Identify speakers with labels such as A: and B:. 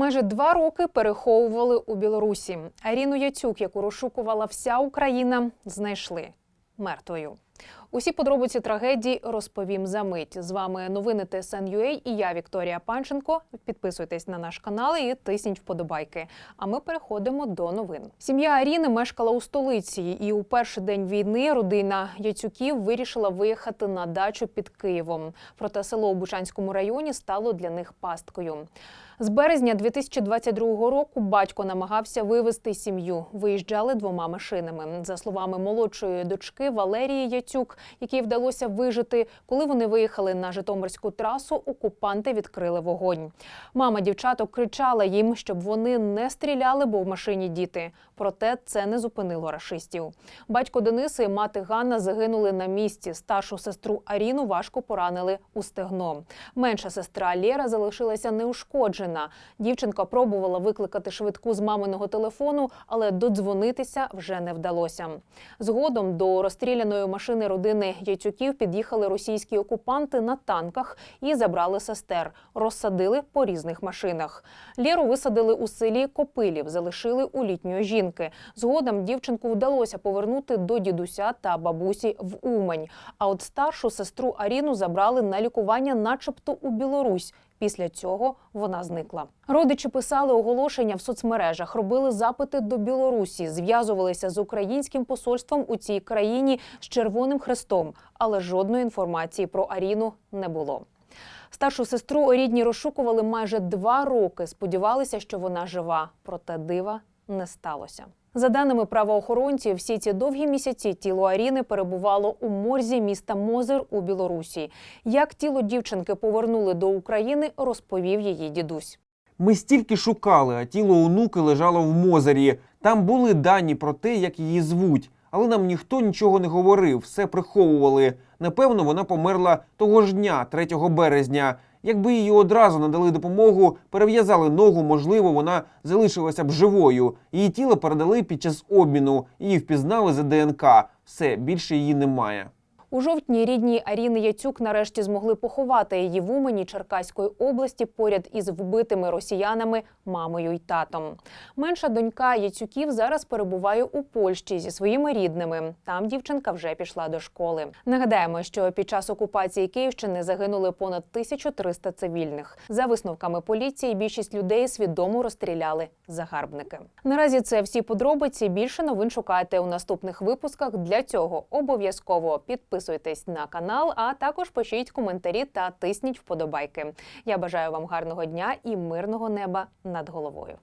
A: Майже два роки переховували у Білорусі. Аріну Яцюк, яку розшукувала вся Україна, знайшли мертвою. Усі подробиці трагедії розповім за мить. З вами новини ТСН.UA і я, Вікторія Панченко. Підписуйтесь на наш канал і тисніть вподобайки. А ми переходимо до новин. Сім'я Аріни мешкала у столиці, і у перший день війни родина Яцюків вирішила виїхати на дачу під Києвом. Проте село у Бучанському районі стало для них пасткою. З березня 2022 року батько намагався вивезти сім'ю. Виїжджали двома машинами. За словами молодшої дочки Валерії Яцюк, якій вдалося вижити, коли вони виїхали на Житомирську трасу, окупанти відкрили вогонь. Мама дівчаток кричала їм, щоб вони не стріляли, бо в машині діти. Проте це не зупинило рашистів. Батько Дениси і мати Ганна загинули на місці. Старшу сестру Аріну важко поранили у стегно. Менша сестра Лєра залишилася неушкоджена. Дівчинка пробувала викликати швидку з маминого телефону, але додзвонитися вже не вдалося. Згодом до розстріляної машини родини Яцюків під'їхали російські окупанти на танках і забрали сестер. Розсадили по різних машинах. Лєру висадили у селі Копилів, залишили у літньої жінки. Згодом дівчинку вдалося повернути до дідуся та бабусі в Умань. А от старшу сестру Аріну забрали на лікування, начебто у Білорусь. Після цього вона зникла. Родичі писали оголошення в соцмережах, робили запити до Білорусі, зв'язувалися з українським посольством у цій країні з Червоним Хрестом, але жодної інформації про Аріну не було. Старшу сестру рідні розшукували майже два роки. Сподівалися, що вона жива, проте дива не сталося. За даними правоохоронців, всі ці довгі місяці тіло Аріни перебувало у морзі міста Мозер у Білорусі. Як тіло дівчинки повернули до України, розповів її дідусь.
B: Ми стільки шукали, а тіло онуки лежало в Мозері. Там були дані про те, як її звуть, але нам ніхто нічого не говорив, все приховували. Напевно, вона померла того ж дня, 3 березня. Якби їй одразу надали допомогу, перев'язали ногу, можливо, вона залишилася б живою. Її тіло передали під час обміну, її впізнали за ДНК. Все більше її немає.
A: У жовтні рідні Аріни Яцюк нарешті змогли поховати її в Умані Черкаської області поряд із вбитими росіянами мамою й татом. Менша донька Яцюків зараз перебуває у Польщі зі своїми рідними. Там дівчинка вже пішла до школи. Нагадаємо, що під час окупації Київщини загинули понад 1300 цивільних. За висновками поліції, більшість людей свідомо розстріляли загарбники. Наразі це всі подробиці. Більше новин шукайте у наступних випусках. Для цього обов'язково підписуйтесь на канал, а також пишіть коментарі та тисніть вподобайки. Я бажаю вам гарного дня і мирного неба над головою.